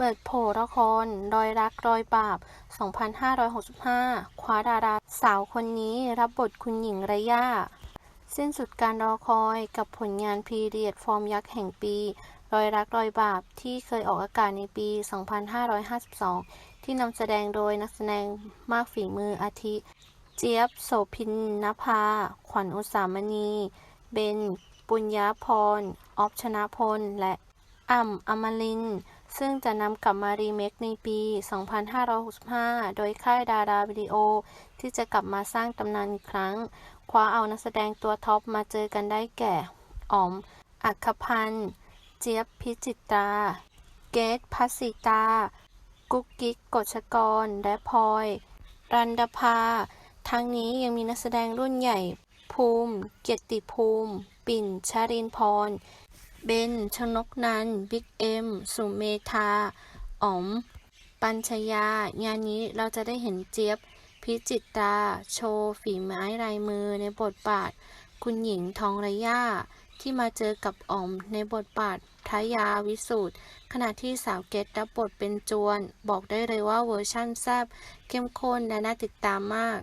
เปิดโผละครรอยรักรอยบาป 2565 คว้าดาราสาวคนนี้รับบทคุณหญิงระยะสิ้นสุดการรอคอยกับผลงานพีเรียดฟอร์มยักษ์แห่งปี รอยรักรอยบาปที่เคยออกอากาศในปี 2552 ที่นำแสดงโดยนักแสดงมากฝีมืออาทิ เจี๊ยบโสพินนภา ขวัญอุสามณี เบน ปุญญาพร ออฟชนะพล และอ่ำอมรินทร์ ซึ่งจะนำกลับมารีเมคในปี 2565 โดยค่ายดาราวิดีโอ ที่จะกลับมาสร้างตำนานอีกครั้ง คว้าเอานักแสดงตัวท็อปมาเจอกันได้แก่ อ๋อม อัคพันธ์ เจี๊ยบพิจิตรา เกตพัสสิตา กุ๊กกิ๊กกฎชกร และพลอย รันดภา ทั้งนี้ยังมีนักแสดงรุ่นใหญ่ ภูมิ เกียรติภูมิ ปิ่นชารินพร เบน ชนกนัน บิ๊กเอ็ม สุเมธา อ๋อม ปัญชยา งานนี้เราจะได้เห็นเจี๊ยบ พิจิตราโชว์ฝีไม้ลายมือในบทบาท คุณหญิงทองระย่าที่มาเจอกับอ๋อมในบทบาททายาวิสูตรขณะที่สาวเกตรับบทเป็นจวน บอกได้เลยว่าเวอร์ชั่นแซบเข้มข้นและน่าติดตามมาก